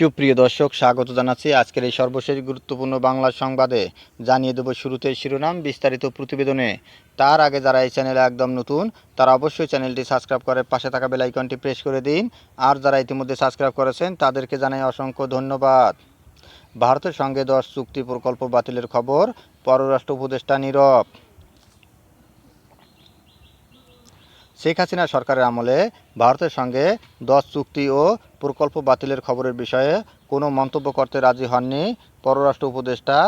সুপ্রিয় দর্শক, স্বাগত জানাচ্ছি আজকের এই সর্বশেষ গুরুত্বপূর্ণ বাংলা সংবাদে। জানিয়ে দেব শুরুতে শিরোনাম, বিস্তারিত প্রতিবেদনে। তার আগে যারা এই চ্যানেলে একদম নতুন, তারা অবশ্যই চ্যানেলটি সাবস্ক্রাইব করে পাশে থাকা বেল আইকনটি প্রেস করে দিন। আর যারা ইতিমধ্যে সাবস্ক্রাইব করেছেন, তাদেরকে জানাই অসংখ্য ধন্যবাদ। ভারতের সঙ্গে দশ চুক্তি প্রকল্প বাতিলের খবর, পররাষ্ট্র উপদেষ্টা নীরব। শেখ হাসিনা সরকারের আমলে ভারতের সঙ্গে দশ চুক্তি ও প্রকল্প বাতিলের খবরের বিষয়ে কোনো মন্তব্য করতে রাজি হননি পররাষ্ট্র উপদেষ্টা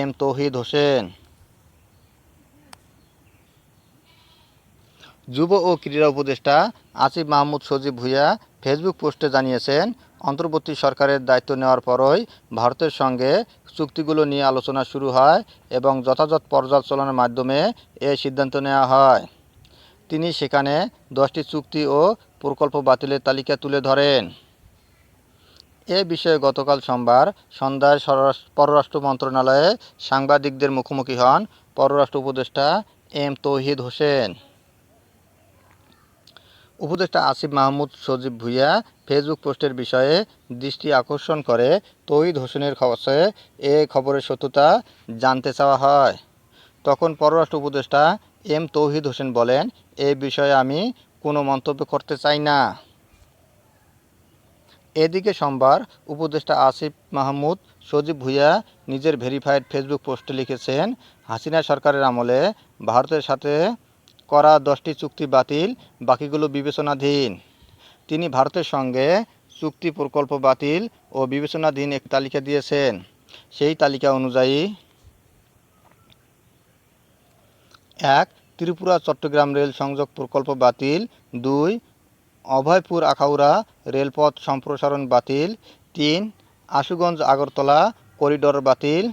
এম তৌহিদ হোসেন। যুব ও ক্রীড়া উপদেষ্টা আসিফ মাহমুদ সজীব ভুইয়া ফেসবুক পোস্টে জানিয়েছেন, অন্তর্বর্তী সরকারের দায়িত্ব নেওয়ার পরই ভারতের সঙ্গে চুক্তিগুলো নিয়ে আলোচনা শুরু হয় এবং যথাযথ পর্যালোচনার মাধ্যমে এ সিদ্ধান্ত নেওয়া হয়। তিনি সেখানে দশটি চুক্তি ও প্রকল্প বাতিলের তালিকা তুলে ধরেন। এ বিষয়ে গতকাল সোমবার সন্ধ্যায় পররাষ্ট্র মন্ত্রণালয়ে সাংবাদিকদের মুখোমুখি হন পররাষ্ট্র উপদেষ্টা এম তৌহিদ হোসেন। উপদেষ্টা আসিফ মাহমুদ সজীব ভুইয়া ফেসবুক পোস্টের বিষয়ে দৃষ্টি আকর্ষণ করে তৌহিদ হোসেনের কাছে এ খবরের সত্যতা জানতে চাওয়া হয়। তখন পররাষ্ট্র উপদেষ্টা এম তৌহিদ হোসেন বলেন, এ বিষয়ে আমি কোনো মন্তব্য করতে চাই না। এদিকে সোমবার উপদেষ্টা আসিফ মাহমুদ সজীব ভুইয়া নিজের ভেরিফাইড ফেসবুক পোস্টে লিখেছেন, হাসিনা সরকারের আমলে ভারতের সাথে করা দশটি চুক্তি বাতিল, বাকিগুলো বিবেচনাধীন। তিনি ভারতের সঙ্গে চুক্তি প্রকল্প বাতিল ও বিবেচনাধীন এক তালিকা দিয়েছেন। সেই তালিকা অনুযায়ী এক, ত্রিপুরা, চট্টগ্রাম রেল সংযোগ প্রকল্প বাতিল। দুই, অভয়পুর, আখাউড়া রেলপথ সম্প্রসারণ বাতিল। তিন, আশুগঞ্জ, আগরতলা করিডোর বাতিল।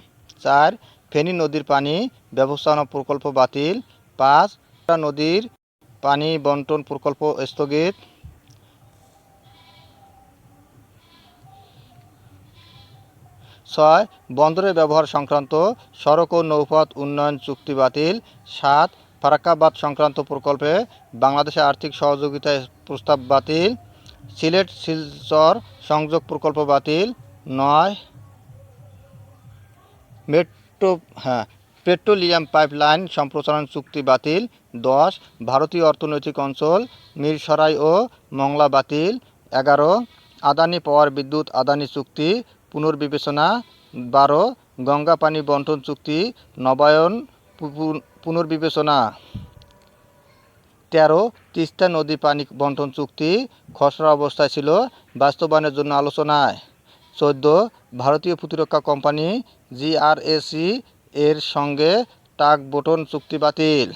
চার, ফেনী নদীর পানি ব্যবস্থাপনা প্রকল্প বাতিল। পাঁচ, নদীর পানি বন্টন প্রকল্প স্থগিত। ছয় বন্দরের ব্যবহার সংক্রান্ত সড়ক ও নৌপথ উন্নয়ন চুক্তি বাতিল। সাত, ফারাক্কাবাদ সংক্রান্ত প্রকল্পে বাংলাদেশে আর্থিক সহযোগিতায় প্রস্তাব বাতিল। সিলেট শিলচর সংযোগ প্রকল্প বাতিল। নয়, মেট্রো হ্যাঁ পেট্রোলিয়াম পাইপলাইন সম্প্রসারণ চুক্তি বাতিল। দশ, ভারতীয় অর্থনৈতিক অঞ্চল, মিরসরাই ও মংলা বাতিল। এগারো, আদানি পাওয়ার বিদ্যুৎ আদানি চুক্তি পুনর্বিবেচনা, বারো, গঙ্গা পানি বন্টন চুক্তি, নবায়ন পুনর্বিবেচনা। তেরো, তিস্তা নদী পানি বন্টন চুক্তি খসড়া অবস্থায় ছিল বাস্তবায়নের জন্য আলোচনায়। চোদ্দ, ভারতীয় প্রতিরক্ষা কোম্পানি জিআরএসি এর সঙ্গে টাক বোটন চুক্তি বাতিল।